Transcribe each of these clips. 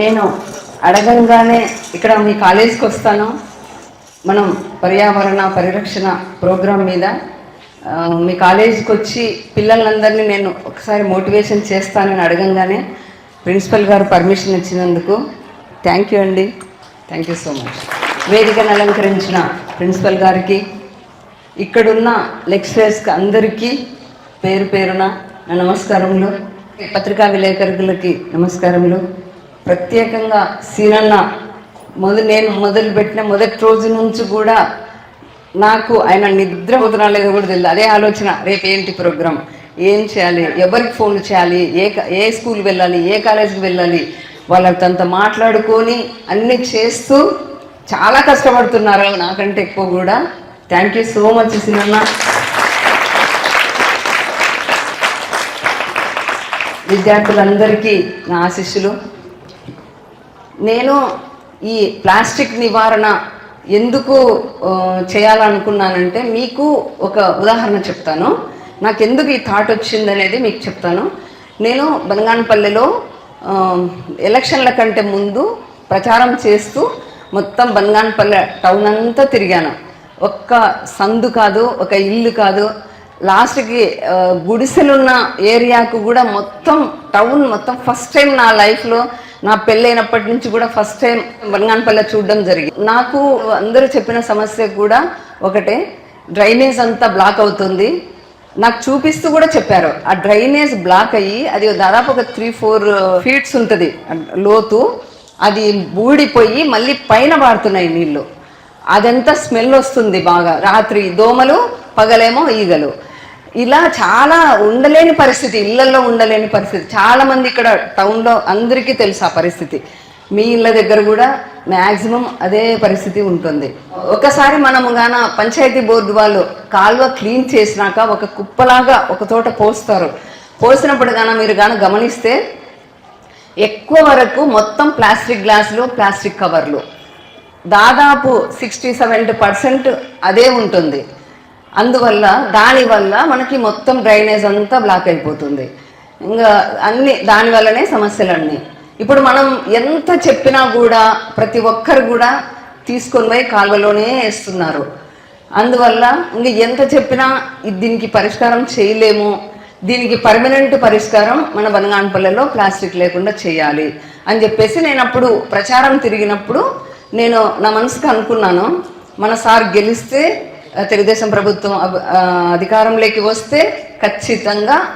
నేను అడగంగానే ఇక్కడ మీ కాలేజీకి వస్తాను. మనం పర్యావరణ పరిరక్షణ ప్రోగ్రాం మీద మీ కాలేజీకి వచ్చి పిల్లలందరినీ నేను ఒకసారి మోటివేషన్ చేస్తానని అడగంగానే ప్రిన్సిపల్ గారు పర్మిషన్ ఇచ్చినందుకు థ్యాంక్ యూ అండి. Thank you so much. వేదికను అలంకరించిన ప్రిన్సిపల్ గారికి ఇక్కడున్న లెక్చరర్స్కి అందరికీ పేరు పేరున నా నమస్కారములు. పత్రికా విలేకరులకి నమస్కారములు. ప్రత్యేకంగా సీనన్న మొదలు నేను మొదలుపెట్టిన మొదటి రోజు నుంచి కూడా నాకు ఆయన నిద్ర పోతున్నా లేదో కూడా తెలియదు. అదే ఆలోచన రేపు ఏంటి ప్రోగ్రామ్? ఏం చేయాలి? ఎవరికి ఫోన్ చేయాలి? ఏ ఏ స్కూల్ వెళ్ళాలి? ఏ కాలేజీకి వెళ్ళాలి? వాళ్ళతో మాట్లాడుకొని అన్ని చేస్తూ చాలా కష్టపడుతున్నారు నాకంటే ఎక్కువ కూడా. థ్యాంక్ యూ సో మచ్ సినన్న. విద్యార్థులందరికీ నా ఆశిస్సులు. నేను ఈ ప్లాస్టిక్ నివారణ ఎందుకు చేయాలనుకున్నానంటే మీకు ఒక ఉదాహరణ చెప్తాను. నాకు ఎందుకు ఈ థాట్ వచ్చిందనేది మీకు చెప్తాను. నేను బంగానపల్లెలో ఎలక్షన్ల కంటే ముందు ప్రచారం చేస్తూ మొత్తం బంగానపల్లె టౌన్ అంతా తిరిగాను. ఒక్క సందు కాదు ఒక ఇల్లు కాదు లాస్ట్కి గుడిసెలున్న ఏరియాకు కూడా మొత్తం టౌన్ మొత్తం ఫస్ట్ టైం నా లైఫ్లో నా పెళ్ళైనప్పటి నుంచి కూడా ఫస్ట్ టైం బంగానపల్లె చూడడం జరిగింది. నాకు అందరూ చెప్పిన సమస్య కూడా ఒకటే డ్రైనేజ్ అంతా బ్లాక్ అవుతుంది. నాకు చూపిస్తూ కూడా చెప్పారు ఆ డ్రైనేజ్ బ్లాక్ అయ్యి అది దాదాపు ఒక త్రీ ఫోర్ ఫీట్స్ ఉంటుంది లోతు అది బూడిపోయి మళ్ళీ పైన పారుతున్నాయి నీళ్ళు అదంతా స్మెల్ వస్తుంది బాగా రాత్రి దోమలు పగలేమో ఈగలు. ఇలా చాలా ఉండలేని పరిస్థితి ఇళ్ళలో ఉండలేని పరిస్థితి. చాలా మంది ఇక్కడ టౌన్లో అందరికీ తెలుసు ఆ పరిస్థితి. మీ ఇళ్ళ దగ్గర కూడా మ్యాక్సిమం అదే పరిస్థితి ఉంటుంది. ఒకసారి మనము గాన పంచాయతీ బోర్డు వాళ్ళు కాలువ క్లీన్ చేసినాక ఒక కుప్పలాగా ఒక తోట పోస్తారు. పోసినప్పుడు గాన మీరు గాన గమనిస్తే ఎక్కువ వరకు మొత్తం ప్లాస్టిక్ గ్లాసులు ప్లాస్టిక్ కవర్లు. దాదాపు సిక్స్టీ సెవెంటీ పర్సెంట్ అదే ఉంటుంది. అందువల్ల దానివల్ల మనకి మొత్తం డ్రైనేజ్ అంతా బ్లాక్ అయిపోతుంది. ఇంకా అన్ని దానివల్లనే సమస్యలన్నీ. ఇప్పుడు మనం ఎంత చెప్పినా కూడా ప్రతి ఒక్కరు కూడా తీసుకొని పోయి కాలువలోనే వేస్తున్నారు. అందువల్ల ఇంక ఎంత చెప్పినా దీనికి పరిష్కారం చేయలేము. దీనికి పర్మనెంట్ పరిష్కారం మన బనగానపల్లెలో ప్లాస్టిక్ లేకుండా చేయాలి అని చెప్పేసి నేను అప్పుడు ప్రచారం తిరిగినప్పుడు నేను నా మనసుకు అనుకున్నాను. మన సార్ గెలిస్తే తెలుగుదేశం ప్రభుత్వం అబ్- అధికారంలోకి వస్తే ఖచ్చితంగా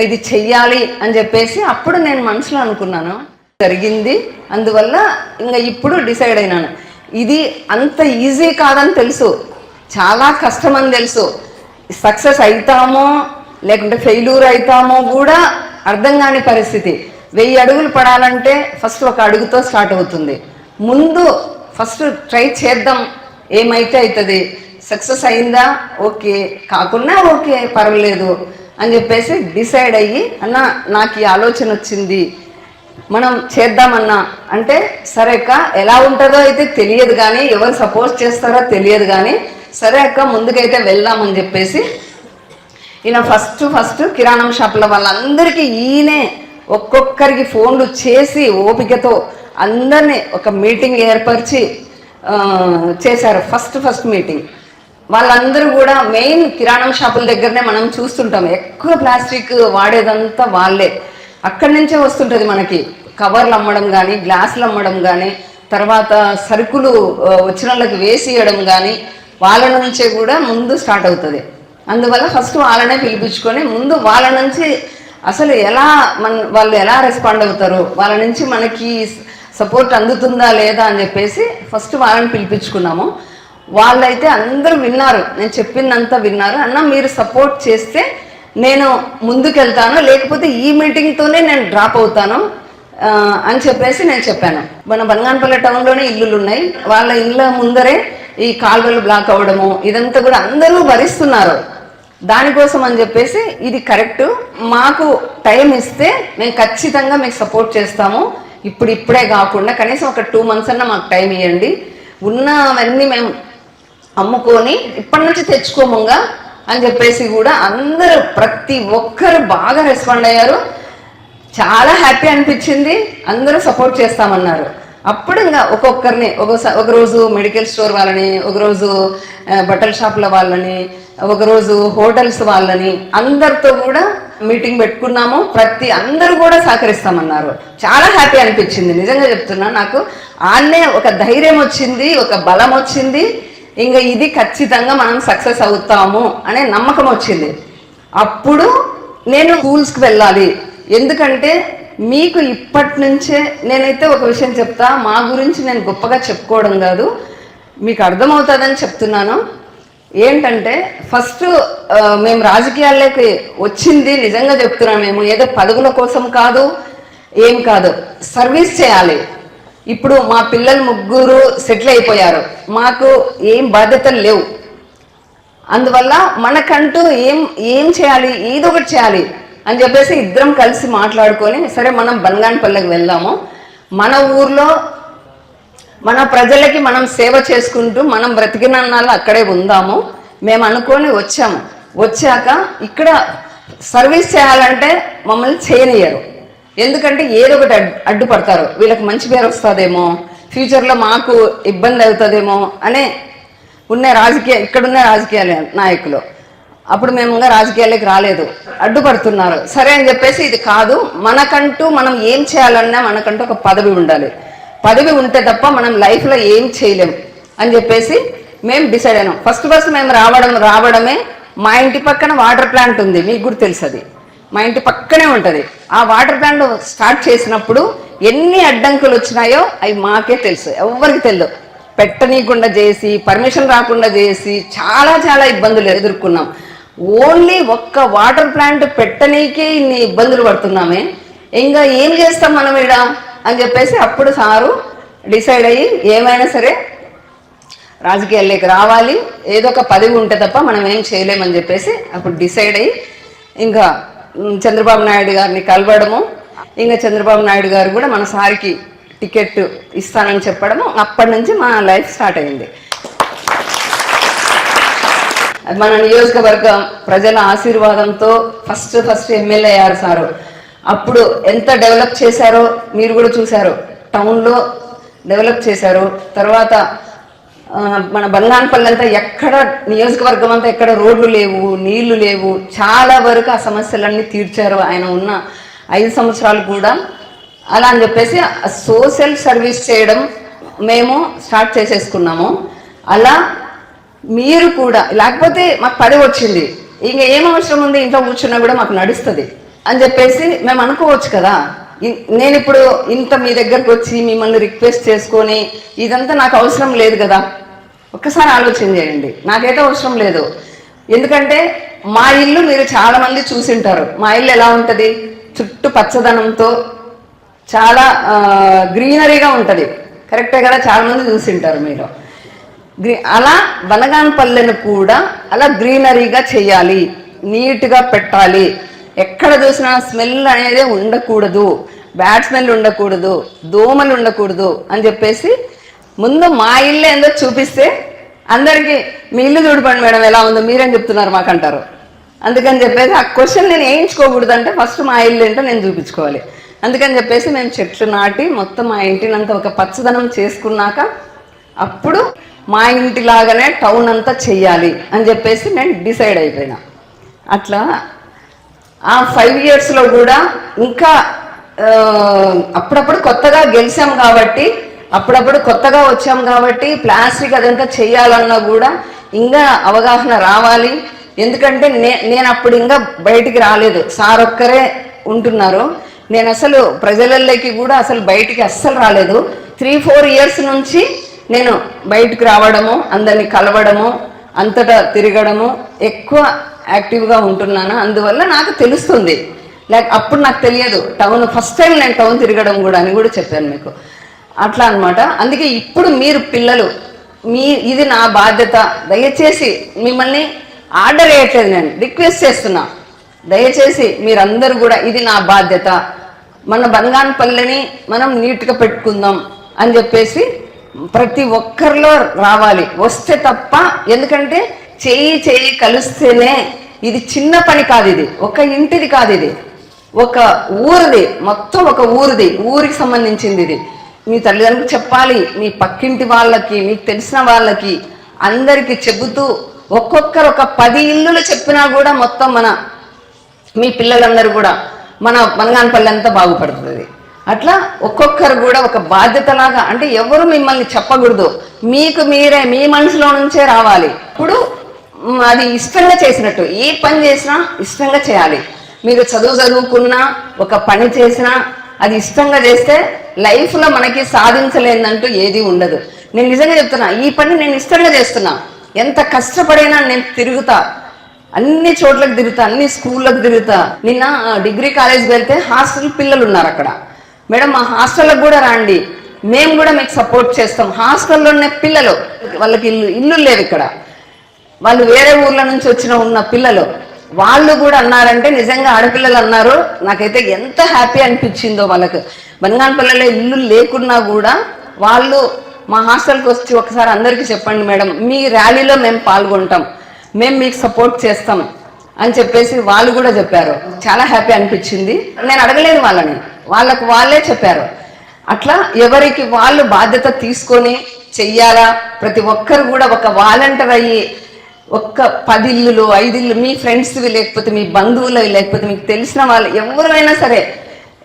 ఇది చెయ్యాలి అని చెప్పేసి అప్పుడు నేను మనసులో అనుకున్నాను. జరిగింది. అందువల్ల ఇంకా ఇప్పుడు డిసైడ్ అయినాను. ఇది అంత ఈజీ కాదని తెలుసు. చాలా కష్టం అని తెలుసు. సక్సెస్ అవుతామో లేకుంటే ఫెయిల్యూర్ అవుతామో కూడా అర్థం కాని పరిస్థితి. వెయ్యి అడుగులు పడాలంటే ఫస్ట్ ఒక అడుగుతో స్టార్ట్ అవుతుంది. ముందు ఫస్ట్ ట్రై చేద్దాం. ఏమైతే అవుతుంది సక్సెస్ అయిందా? ఓకే. కాకున్నా ఓకే పర్వాలేదు అని చెప్పేసి డిసైడ్ అయ్యి అన్న నాకు ఈ ఆలోచన వచ్చింది. మనం చేద్దామన్నా. అంటే సరే అక్క ఎలా ఉంటుందో అయితే తెలియదు కానీ ఎవరు సపోర్ట్ చేస్తారో తెలియదు కానీ సరే అక్క ముందుకైతే వెళ్దామని చెప్పేసి ఈయన ఫస్ట్ ఫస్ట్ కిరాణం షాపుల వాళ్ళందరికీ ఈయనే ఒక్కొక్కరికి ఫోన్లు చేసి ఓపికతో అందరినీ ఒక మీటింగ్ ఏర్పరిచి చేశారు. First first meeting. వాళ్ళందరూ కూడా మెయిన్ కిరాణం షాపుల దగ్గరనే మనం చూస్తుంటాం. ఎక్కువ ప్లాస్టిక్ వాడేదంతా వాళ్ళే. అక్కడి నుంచే వస్తుంటుంది మనకి. కవర్లు అమ్మడం కానీ గ్లాసులు అమ్మడం కానీ తర్వాత సరుకులు వచ్చిన వాళ్ళకి వేసి ఇవ్వడం కానీ వాళ్ళ నుంచే కూడా ముందు స్టార్ట్ అవుతుంది. అందువల్ల ఫస్ట్ వాళ్ళనే పిలిపించుకొని ముందు వాళ్ళ నుంచి అసలు ఎలా మన వాళ్ళు ఎలా రెస్పాండ్ అవుతారు? వాళ్ళ నుంచి మనకి సపోర్ట్ అందుతుందా లేదా అని చెప్పేసి ఫస్ట్ వాళ్ళని పిలిపించుకున్నాము. వాళ్ళైతే అందరూ విన్నారు. నేను చెప్పిందంతా విన్నారు. అన్న మీరు సపోర్ట్ చేస్తే నేను ముందుకెళ్తాను. లేకపోతే ఈ మీటింగ్తోనే నేను డ్రాప్ అవుతాను. అని చెప్పేసి నేను చెప్పాను. మన బంగాన్పల్లి టౌన్లోనే ఇల్లులు ఉన్నాయి వాళ్ళ ఇళ్ళ ముందరే ఈ కాల్వలు బ్లాక్ అవ్వడము ఇదంతా కూడా అందరూ భరిస్తున్నారు. దానికోసం అని చెప్పేసి ఇది కరెక్ట్ మాకు టైం ఇస్తే మేము ఖచ్చితంగా మీకు సపోర్ట్ చేస్తాము. ఇప్పుడు ఇప్పుడే కాకుండా కనీసం ఒక టూ మంత్స్ అన్న మాకు టైం ఇవ్వండి ఉన్నవన్నీ మేము అమ్ముకొని ఇప్పటి నుంచి తెచ్చుకోముగా అని చెప్పేసి కూడా అందరూ ప్రతి ఒక్కరు బాగా రెస్పాండ్ అయ్యారు. చాలా హ్యాపీ అనిపించింది. అందరూ సపోర్ట్ చేస్తామన్నారు. అప్పుడు ఇంకా ఒక్కొక్కరిని ఒక్కోసారి ఒక రోజు మెడికల్ స్టోర్ వాళ్ళని ఒకరోజు బట్టల షాపుల వాళ్ళని ఒకరోజు హోటల్స్ వాళ్ళని అందరితో కూడా మీటింగ్ పెట్టుకున్నాము. ప్రతి అందరూ కూడా సహకరిస్తామన్నారు. చాలా హ్యాపీ అనిపించింది. నిజంగా చెప్తున్నా నాకు. ఆన్నే ఒక ధైర్యం వచ్చింది ఒక బలం వచ్చింది. ఇంకా ఇది ఖచ్చితంగా మనం సక్సెస్ అవుతాము అనే నమ్మకం వచ్చింది. అప్పుడు నేను స్కూల్స్కి వెళ్ళాలి. ఎందుకంటే మీకు ఇప్పటి నుంచే నేనైతే ఒక విషయం చెప్తా. మా గురించి నేను గొప్పగా చెప్పుకోవడం కాదు. మీకు అర్థమవుతుందని చెప్తున్నాను. ఏంటంటే ఫస్ట్ మేము రాజకీయాల్లోకి వచ్చింది నిజంగా చెప్తున్నాం మేము. ఏదో పదవుల కోసం కాదు ఏం కాదు. సర్వీస్ చేయాలి. ఇప్పుడు మా పిల్లలు ముగ్గురు సెటిల్ అయిపోయారు. మాకు ఏం బాధ్యతలు లేవు. అందువల్ల మనకంటూ ఏం ఏం చేయాలి ఏదో ఒకటి చేయాలి అని చెప్పేసి ఇద్దరం కలిసి మాట్లాడుకొని సరే మనం బంగానపల్లికి వెళ్దాము. మన ఊర్లో మన ప్రజలకి మనం సేవ చేసుకుంటూ మనం బ్రతికినన్నాళ్ళు అక్కడే ఉందాము. మేము అనుకొని వచ్చాము. వచ్చాక ఇక్కడ సర్వీస్ చేయాలంటే మమ్మల్ని చేయనియరు ఎందుకంటే ఏదో ఒకటి అడ్డు అడ్డుపడతారు. వీళ్ళకి మంచి పేరు వస్తుందేమో ఫ్యూచర్లో మాకు ఇబ్బంది అవుతుందేమో అనే ఉన్న రాజకీయ ఇక్కడున్న రాజకీయ నాయకులు. అప్పుడు మేము ఇంకా రాజకీయాలకి రాలేదు. అడ్డుపడుతున్నారు. సరే అని చెప్పేసి ఇది కాదు. మనకంటూ మనం ఏం చేయాలన్నా మనకంటూ ఒక పదవి ఉండాలి. పదవి ఉంటే తప్ప మనం లైఫ్లో ఏం చేయలేం అని చెప్పేసి మేము డిసైడ్ అయినాం. ఫస్ట్ ఫస్ట్ మేము రావడం రావడమే మా ఇంటి పక్కన వాటర్ ప్లాంట్ ఉంది. మీకు కూడా తెలుసు అది. మా ఇంటి పక్కనే ఉంటుంది. ఆ వాటర్ ప్లాంట్ స్టార్ట్ చేసినప్పుడు ఎన్ని అడ్డంకులు వచ్చినాయో అవి మాకే తెలుసు. ఎవరికి తెలియదు పెట్టనీయకుండా చేసి పర్మిషన్ రాకుండా చేసి చాలా చాలా ఇబ్బందులు ఎదుర్కొన్నాం. ఓన్లీ ఒక్క వాటర్ ప్లాంట్ పెట్టనీకే ఇన్ని ఇబ్బందులు పడుతున్నామే. ఇంకా ఏం చేస్తాం మనం ఈడ? అని చెప్పేసి అప్పుడు సారు డిసైడ్ అయ్యి ఏమైనా సరే రాజకీయాల్లోకి రావాలి. ఏదో ఒక పదవి ఉంటే తప్ప మనం ఏం చేయలేమని చెప్పేసి అప్పుడు డిసైడ్ అయ్యి ఇంకా చంద్రబాబు నాయుడు గారిని కలవడము ఇంకా చంద్రబాబు నాయుడు గారు కూడా మన సారికి టికెట్ ఇస్తానని చెప్పడము అప్పటి నుంచి మా లైఫ్ స్టార్ట్ అయింది. మన నియోజకవర్గం ప్రజల ఆశీర్వాదంతో ఫస్ట్ ఫస్ట్ ఎమ్మెల్యే అయ్యారు సారు. అప్పుడు ఎంత డెవలప్ చేశారో మీరు కూడా చూశారు. టౌన్లో డెవలప్ చేశారు. తర్వాత మన బంగానపల్లి అంతా ఎక్కడ నియోజకవర్గం అంతా ఎక్కడ రోడ్లు లేవు నీళ్ళు లేవు చాలా వరకు ఆ సమస్యలన్నీ తీర్చారు ఆయన ఉన్న ఐదు సంవత్సరాలు కూడా. అలా అని చెప్పేసి సోషల్ సర్వీస్ చేయడం మేము స్టార్ట్ చేసేసుకున్నాము. అలా మీరు కూడా లేకపోతే మాకు పడి వచ్చింది. ఇంక ఏం అవసరం ఉంది? ఇంట్లో కూర్చున్నా కూడా మాకు నడుస్తుంది. అని చెప్పేసి మేము అనుకోవచ్చు కదా. నేను ఇప్పుడు ఇంత మీ దగ్గరకు వచ్చి మిమ్మల్ని రిక్వెస్ట్ చేసుకొని ఇదంతా నాకు అవసరం లేదు కదా. ఒక్కసారి ఆలోచన చేయండి. నాకైతే అవసరం లేదు. ఎందుకంటే మా ఇల్లు మీరు చాలా మంది చూసింటారు. మా ఇల్లు ఎలా ఉంటుంది? చుట్టూ పచ్చదనంతో చాలా గ్రీనరీగా ఉంటుంది. కరెక్టే కదా? చాలా మంది చూసింటారు మీరు. గ్రీ అలా వనగానపల్లెను కూడా అలా గ్రీనరీగా చేయాలి. నీట్గా పెట్టాలి. ఎక్కడ చూసినా స్మెల్ అనేది ఉండకూడదు. బ్యాడ్ స్మెల్ ఉండకూడదు. దోమలు ఉండకూడదు అని చెప్పేసి ముందు మా ఇల్లు ఏందో చూపిస్తే అందరికీ మీ ఇల్లు చూడపండి మేడం ఎలా ఉందో మీరేం చెప్తున్నారు మాకంటారు. అందుకని చెప్పేసి ఆ క్వశ్చన్ నేను వేయించుకోకూడదు అంటే ఫస్ట్ మా ఇల్లు ఏంటో నేను చూపించుకోవాలి. అందుకని చెప్పేసి మేము చెట్లు నాటి మొత్తం మా ఇంటినంతా ఒక పచ్చదనం చేసుకున్నాక అప్పుడు మా ఇంటి లాగానే టౌన్ అంతా చెయ్యాలి అని చెప్పేసి నేను డిసైడ్ అయిపోయినా. అట్లా ఆ ఫైవ్ ఇయర్స్లో కూడా ఇంకా అప్పుడప్పుడు కొత్తగా గెలిచాం కాబట్టి అప్పుడప్పుడు కొత్తగా వచ్చాం కాబట్టి ప్లాస్టిక్ అదంతా చేయాలన్నా కూడా ఇంకా అవగాహన రావాలి. ఎందుకంటే నే నేను అప్పుడు ఇంకా బయటికి రాలేదు. సార్ ఒక్కరే ఉంటున్నారు. నేను అసలు ప్రజలలోకి కూడా అసలు బయటికి అస్సలు రాలేదు. త్రీ ఫోర్ ఇయర్స్ నుంచి నేను బయటకు రావడము అందరిని కలవడము అంతటా తిరగడము ఎక్కువ యాక్టివ్గా ఉంటున్నాను? అందువల్ల నాకు తెలుస్తుంది. లైక్ అప్పుడు నాకు తెలియదు. టౌన్ ఫస్ట్ టైం నేను టౌన్ తిరగడం కూడా అని కూడా చెప్పాను మీకు. అట్లా అనమాట అందుకే ఇప్పుడు మీరు పిల్లలు మీ ఇది నా బాధ్యత. దయచేసి మిమ్మల్ని ఆర్డర్ వేయట్లేదు నేను. రిక్వెస్ట్ చేస్తున్నా. దయచేసి మీరందరూ కూడా ఇది నా బాధ్యత. మన బంగానపల్లిని మనం నీట్గా పెట్టుకుందాం అని చెప్పేసి ప్రతి ఒక్కరిలో రావాలి. వస్తే తప్ప ఎందుకంటే చేయి చేయి కలిస్తేనే ఇది చిన్న పని కాదు ఇది. ఒక ఇంటిది కాదు ఇది. ఒక ఊరిది. మొత్తం ఒక ఊరిది. ఊరికి సంబంధించింది ఇది. మీ తల్లిదండ్రులకు చెప్పాలి. మీ పక్కింటి వాళ్ళకి మీకు తెలిసిన వాళ్ళకి అందరికీ చెబుతూ ఒక్కొక్కరు ఒక పది ఇల్లులు చెప్పినా కూడా మొత్తం మన మీ పిల్లలందరూ కూడా మన మనగానపల్లి అంతా బాగుపడుతుంది. అట్లా ఒక్కొక్కరు కూడా ఒక బాధ్యతలాగా అంటే ఎవరు మిమ్మల్ని చెప్పకూడదు. మీకు మీరే మీ మనసులో నుంచే రావాలి. ఇప్పుడు అది ఇష్టంగా చేసినట్టు. ఏ పని చేసినా ఇష్టంగా చేయాలి. మీరు చదువు చదువుకున్నా ఒక పని చేసినా అది ఇష్టంగా చేస్తే లైఫ్లో మనకి సాధించలేదంటూ ఏది ఉండదు. నేను నిజంగా చెప్తున్నా ఈ పని నేను ఇష్టంగా చేస్తున్నా. ఎంత కష్టపడైనా నేను తిరుగుతా. అన్ని చోట్లకు తిరుగుతా అన్ని స్కూళ్ళకు తిరుగుతా. నిన్న ఆ, డిగ్రీ కాలేజ్కి వెళ్తే హాస్టల్ పిల్లలు ఉన్నారు అక్కడ. మేడం మా హాస్టల్కి కూడా రండి. మేము కూడా మీకు సపోర్ట్ చేస్తాం. హాస్టల్లో ఉన్న పిల్లలు. వాళ్ళకి ఇల్లు ఇల్లు లేవు ఇక్కడ. వాళ్ళు వేరే ఊర్ల నుంచి వచ్చిన ఉన్న పిల్లలు వాళ్ళు కూడా అన్నారంటే నిజంగా ఆడపిల్లలు అన్నారు. నాకైతే ఎంత హ్యాపీ అనిపించిందో వాళ్ళకు. బంగానపల్లిలో ఇల్లు లేకున్నా కూడా వాళ్ళు మా హాస్టల్కి వచ్చి ఒకసారి అందరికీ చెప్పండి మేడం మీ ర్యాలీలో మేము పాల్గొంటాం మేము మీకు సపోర్ట్ చేస్తాం అని చెప్పేసి వాళ్ళు కూడా చెప్పారు. చాలా హ్యాపీ అనిపించింది. నేను అడగలేదు వాళ్ళని. వాళ్ళకు వాళ్ళే చెప్పారు. అట్లా ఎవరికి వాళ్ళు బాధ్యత తీసుకొని చెయ్యాలా? ప్రతి ఒక్కరు కూడా ఒక వాలంటీర్ అయ్యి ఒక్క పది ఇల్లులు ఐదు ఇల్లు మీ ఫ్రెండ్స్వి లేకపోతే మీ బంధువులు లేకపోతే మీకు తెలిసిన వాళ్ళు ఎవరైనా సరే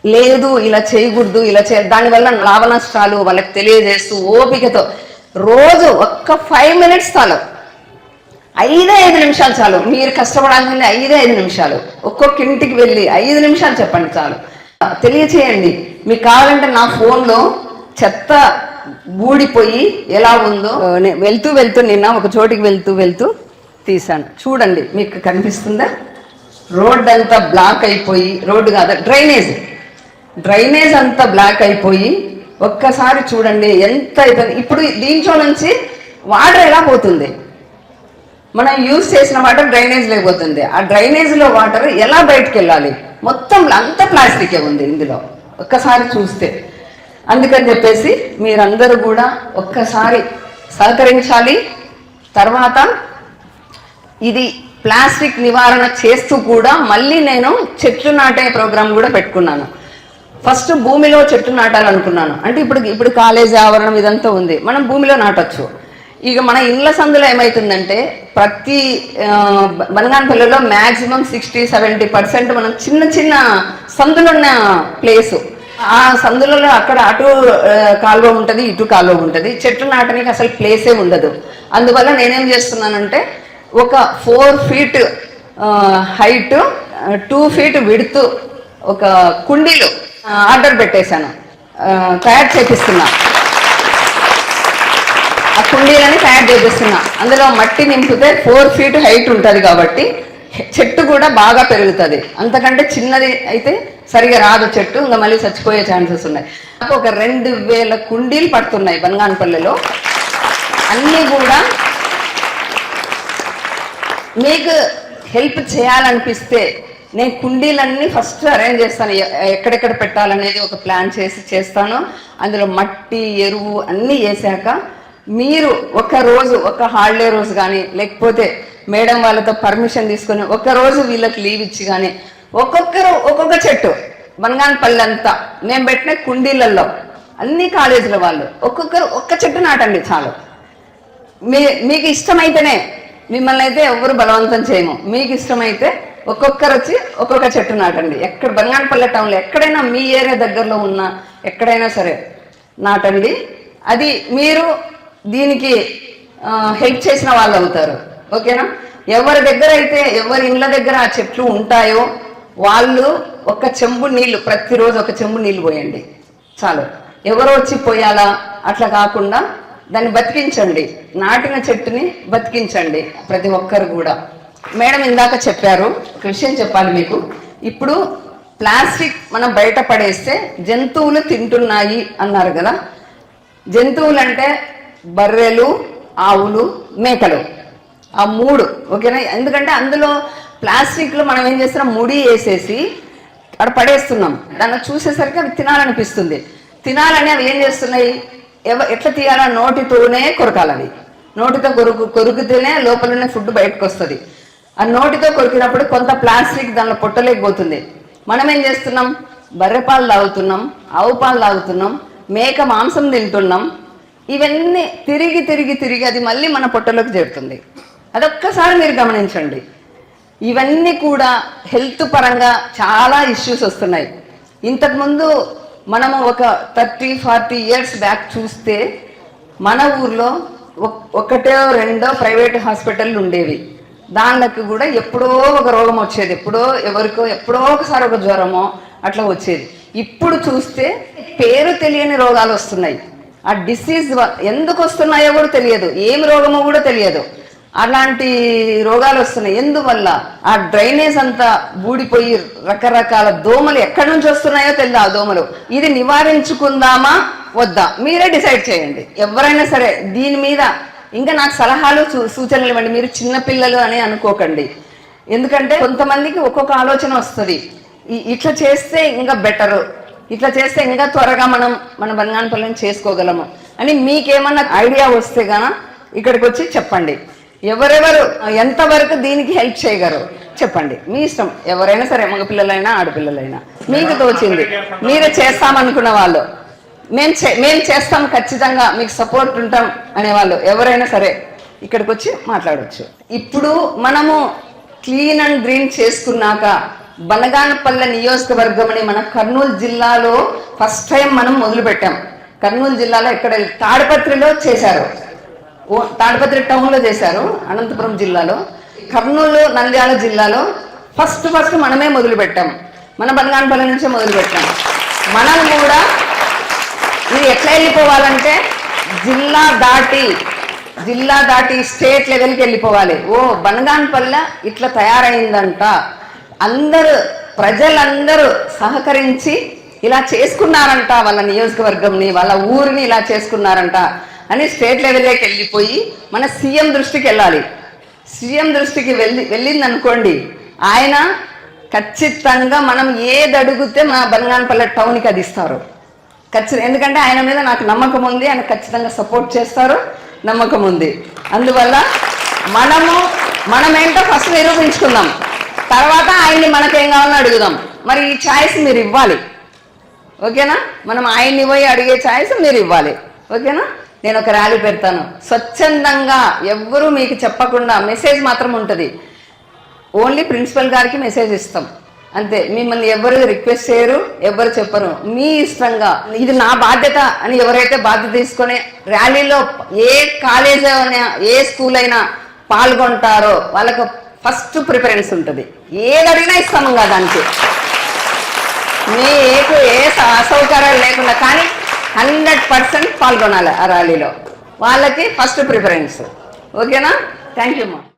లేదు ఇలా చేయకూడదు ఇలా చే దానివల్ల లాభ నష్టాలు వాళ్ళకి తెలియజేస్తూ ఓపికతో రోజు ఒక్క ఫైవ్ మినిట్స్ చాలు. ఐదే ఐదు నిమిషాలు చాలు. మీరు కష్టపడాల్సింది ఐదే ఐదు నిమిషాలు. ఒక్కొక్క ఇంటికి వెళ్ళి ఐదు నిమిషాలు చెప్పండి చాలు. తెలియచేయండి. మీకు కావాలంటే నా ఫోన్లో చెత్త బూడిపోయి ఎలా ఉందో. వెళ్తూ వెళ్తూ నిన్న ఒక చోటికి వెళ్తూ వెళ్తూ తీశాను. చూడండి మీకు కనిపిస్తుందా? రోడ్ అంతా బ్లాక్ అయిపోయి రోడ్డు కాదు డ్రైనేజ్. డ్రైనేజ్ అంతా బ్లాక్ అయిపోయి ఒక్కసారి చూడండి ఎంత అయిపోయింది. ఇప్పుడు దీంట్లో నుంచి వాటర్ ఎలా పోతుంది? మనం యూజ్ చేసిన వాటర్ డ్రైనేజ్ లేకపోతుంది ఆ డ్రైనేజ్లో వాటర్ ఎలా బయటకు వెళ్ళాలి మొత్తం అంత ప్లాస్టికే ఉంది ఇందులో. ఒక్కసారి చూస్తే. అందుకని చెప్పేసి మీరందరూ కూడా ఒక్కసారి సహకరించాలి. తర్వాత ఇది ప్లాస్టిక్ నివారణ చేస్తూ కూడా మళ్ళీ నేను చెట్లు నాటే ప్రోగ్రామ్ కూడా పెట్టుకున్నాను. ఫస్ట్ భూమిలో చెట్టు నాటాలనుకున్నాను. అంటే ఇప్పుడు ఇప్పుడు కాలేజీ ఆవరణం ఇదంతా ఉంది. మనం భూమిలో నాటొచ్చు. ఇక మన ఇండ్ల సందులో ఏమవుతుందంటే ప్రతి ఆ, బ- బనగానపల్లిలో మ్యాక్సిమం సిక్స్టీ సెవెంటీ పర్సెంట్ మనం చిన్న చిన్న సందులున్న ప్లేసు. ఆ సందులలో అక్కడ అటు కాలువ ఉంటుంది ఇటు కాలువ ఉంటుంది. చెట్టు నాటడానికి అసలు ప్లేసే ఉండదు. అందువల్ల నేనేం చేస్తున్నానంటే ఒక four feet height two feet విడుతూ ఒక కుండీలు ఆర్డర్ పెట్టేశాను. తయారు చేపిస్తున్నా. ఆ కుండీలని తయారు చేపిస్తున్నా. అందులో మట్టి నింపితే ఫోర్ ఫీట్ హైట్ ఉంటుంది కాబట్టి చెట్టు కూడా బాగా పెరుగుతుంది. అంతకంటే చిన్నది అయితే సరిగా రాదు చెట్టు ఇంకా మళ్ళీ చచ్చిపోయే ఛాన్సెస్ ఉన్నాయి. నాకు ఒక రెండు వేల కుండీలు పడుతున్నాయి బనగానపల్లిలో అన్నీ కూడా మీకు హెల్ప్ చేయాలనిపిస్తే నేను కుండీలన్నీ ఫస్ట్ అరేంజ్ చేస్తాను. ఎ- ఎక్కడెక్కడ పెట్టాలనేది ఒక ప్లాన్ చేసి చేస్తాను. అందులో మట్టి ఎరువు అన్నీ వేసాక మీరు ఒక రోజు ఒక హాలిడే రోజు కానీ లేకపోతే మేడం వాళ్ళతో పర్మిషన్ తీసుకొని ఒక రోజు వీళ్ళకి లీవ్ ఇచ్చి కానీ ఒక్కొక్కరు ఒక్కొక్క చెట్టు బనగానపల్లి అంతా నేను పెట్టిన కుండీలలో అన్ని కాలేజీల వాళ్ళు ఒక్కొక్కరు ఒక్క చెట్టు నాటండి చాలు. మీ మీకు ఇష్టమైతేనే మిమ్మల్ని అయితే ఎవరు బలవంతం చేయము. మీకు ఇష్టమైతే ఒక్కొక్కరు వచ్చి ఒక్కొక్క చెట్టు నాటండి. ఎక్కడ బంగానపల్లె టౌన్లో ఎక్కడైనా మీ ఏరియా దగ్గరలో ఉన్న ఎక్కడైనా సరే నాటండి. అది మీరు దీనికి హెల్ప్ చేసిన వాళ్ళు అవుతారు. ఓకేనా? ఎవరి దగ్గర అయితే ఎవరి ఇండ్ల దగ్గర ఆ చెట్లు ఉంటాయో వాళ్ళు ఒక చెంబు నీళ్ళు ప్రతిరోజు ఒక చెంబు నీళ్ళు పోయండి. చాలు. ఎవరో వచ్చి పోయాలా? అట్లా కాకుండా దాన్ని బతికించండి. నాటిన చెట్టుని బతికించండి ప్రతి ఒక్కరు కూడా. మేడం ఇందాక చెప్పారు ఒక విషయం చెప్పాలి మీకు. ఇప్పుడు ప్లాస్టిక్ మనం బయట పడేస్తే జంతువులు తింటున్నాయి అన్నారు కదా. జంతువులు అంటే బర్రెలు ఆవులు మేకలు. ఆ మూడు ఓకేనా? ఎందుకంటే అందులో ప్లాస్టిక్లో మనం ఏం చేస్తున్నాం? ముడి వేసేసి అక్కడ పడేస్తున్నాం. దాన్ని చూసేసరికి అవి తినాలనిపిస్తుంది. తినాలని అవి ఏం చేస్తున్నాయి? ఎవ ఎట్లా తీయాలా? నోటితోనే కొరకాలి నోటితో కొరుకు కొరుకుతేనే లోపలనే ఫుడ్ బయటకు వస్తుంది ఆ నోటితో కొరికినప్పుడు కొంత ప్లాస్టిక్ దానిలో పొట్టలేకపోతుంది. మనం ఏం చేస్తున్నాం? బర్రె పాలు తాగుతున్నాం ఆవు పాలు తాగుతున్నాం మేక మాంసం తింటున్నాం. ఇవన్నీ తిరిగి తిరిగి తిరిగి అది మళ్ళీ మన పొట్టలోకి చేరుతుంది. అదొక్కసారి మీరు గమనించండి. ఇవన్నీ కూడా హెల్త్ పరంగా చాలా ఇష్యూస్ వస్తున్నాయి. ఇంతకుముందు మనము ఒక థర్టీ ఫార్టీ ఇయర్స్ బ్యాక్ చూస్తే మన ఊర్లో ఒకటో రెండో ప్రైవేట్ హాస్పిటల్ ఉండేవి. దానికి కూడా ఎప్పుడో ఒక రోగం వచ్చేది. ఎప్పుడో ఎవరికో ఎప్పుడో ఒకసారి ఒక జ్వరమో అట్లా వచ్చేది. ఇప్పుడు చూస్తే పేరు తెలియని రోగాలు వస్తున్నాయి. ఆ డిసీజ్ ఎందుకు వస్తున్నాయో కూడా తెలియదు. ఏం రోగమో కూడా తెలియదు. అలాంటి రోగాలు వస్తున్నాయి. ఎందువల్ల? ఆ డ్రైనేజ్ అంతా బూడిపోయి రకరకాల దోమలు ఎక్కడి నుంచి వస్తున్నాయో తెలియదు ఆ దోమలు. ఇది నివారించుకుందామా? వద్దా? మీరే డిసైడ్ చేయండి. ఎవరైనా సరే దీని మీద ఇంకా నాకు సలహాలు సూ- సూచనలు ఇవ్వండి. మీరు చిన్నపిల్లలు అని అనుకోకండి. ఎందుకంటే కొంతమందికి ఒక్కొక్క ఆలోచన వస్తుంది. ఇట్లా చేస్తే ఇంకా బెటరు. ఇట్లా చేస్తే ఇంకా త్వరగా మనం మన బంగానపల్లిని చేసుకోగలము. అని మీకేమన్నా ఐడియా వస్తే గాన ఇక్కడికి వచ్చి చెప్పండి. ఎవరెవరు ఎంతవరకు దీనికి హెల్ప్ చేయగలరు? చెప్పండి. మీ ఇష్టం. ఎవరైనా సరే మగపిల్లలైనా ఆడపిల్లలైనా. మీకు తోచింది. మీరే చేస్తామనుకున్న వాళ్ళు. మేము చే మేము చేస్తాం ఖచ్చితంగా మీకు సపోర్ట్ ఉంటాం అనేవాళ్ళు ఎవరైనా సరే ఇక్కడికి వచ్చి మాట్లాడవచ్చు ఇప్పుడు మనము క్లీన్ అండ్ గ్రీన్ చేసుకున్నాక బనగానపల్లె నియోజకవర్గం అని మన కర్నూలు జిల్లాలో ఫస్ట్ టైం మనం మొదలుపెట్టాం. కర్నూలు జిల్లాలో ఇక్కడ తాడపత్రిలో చేశారు. తాడిపత్రి టౌన్లో చేశారు అనంతపురం జిల్లాలో. కర్నూలు నంద్యాల జిల్లాలో. ఫస్ట్ ఫస్ట్ మనమే మొదలుపెట్టాం. మన మన బనగానపల్లి నుంచే మొదలుపెట్టాం. మనల్ని మనం కూడా ఇది ఎట్లా వెళ్ళిపోవాలంటే జిల్లా దాటి జిల్లా దాటి స్టేట్ లెవెల్కి వెళ్ళిపోవాలి. ఓ బనగాన్పల్లె ఇట్లా తయారైందంట. అందరూ ప్రజలందరూ సహకరించి ఇలా చేసుకున్నారంట వాళ్ళ నియోజకవర్గంని వాళ్ళ ఊరిని ఇలా చేసుకున్నారంట. అని స్టేట్ లెవెల్లోకి వెళ్ళిపోయి మన సీఎం దృష్టికి వెళ్ళాలి. సీఎం దృష్టికి వెళ్ళి వెళ్ళింది అనుకోండి ఆయన ఖచ్చితంగా మనం ఏది అడిగితే మన బనగానపల్లె టౌన్కి అది ఇస్తారు. ఖచ్చితంగా ఎందుకంటే ఆయన మీద నాకు నమ్మకం ఉంది ఆయన ఖచ్చితంగా సపోర్ట్ చేస్తారు నమ్మకం ఉంది. అందువల్ల మనము మనమేంటో ఫస్ట్ నిరూపించుకుందాం. తర్వాత ఆయన్ని మనకేం కావాలని అడుగుదాం. మరి ఈ ఛాయిస్ మీరు ఇవ్వాలి. ఓకేనా? మనం ఆయన్ని పోయి అడిగే ఛాయిస్ మీరు ఇవ్వాలి. ఓకేనా? నేను ఒక ర్యాలీ పెడతాను. స్వచ్ఛందంగా ఎవ్వరూ మీకు చెప్పకుండా మెసేజ్ మాత్రం ఉంటుంది. ఓన్లీ ప్రిన్సిపల్ గారికి మెసేజ్ ఇస్తాం. అంతే. మిమ్మల్ని ఎవరు రిక్వెస్ట్ చేయరు ఎవరు చెప్పరు. మీ ఇష్టంగా. ఇది నా బాధ్యత అని ఎవరైతే బాధ్యత తీసుకొని ర్యాలీలో ఏ కాలేజ్ అయినా ఏ స్కూల్ అయినా పాల్గొంటారో వాళ్ళకు ఫస్ట్ ప్రిఫరెన్స్ ఉంటుంది. ఏది అడిగినా ఇస్తాము కదా దానికి. మీకు ఏ స- అసౌకర్యాలు లేకుండా. కానీ హండ్రెడ్ పర్సెంట్ పాల్గొనాలి ఆ ర్యాలీలో. వాళ్ళకి ఫస్ట్ ప్రిఫరెన్స్. ఓకేనా? థ్యాంక్ యూ మా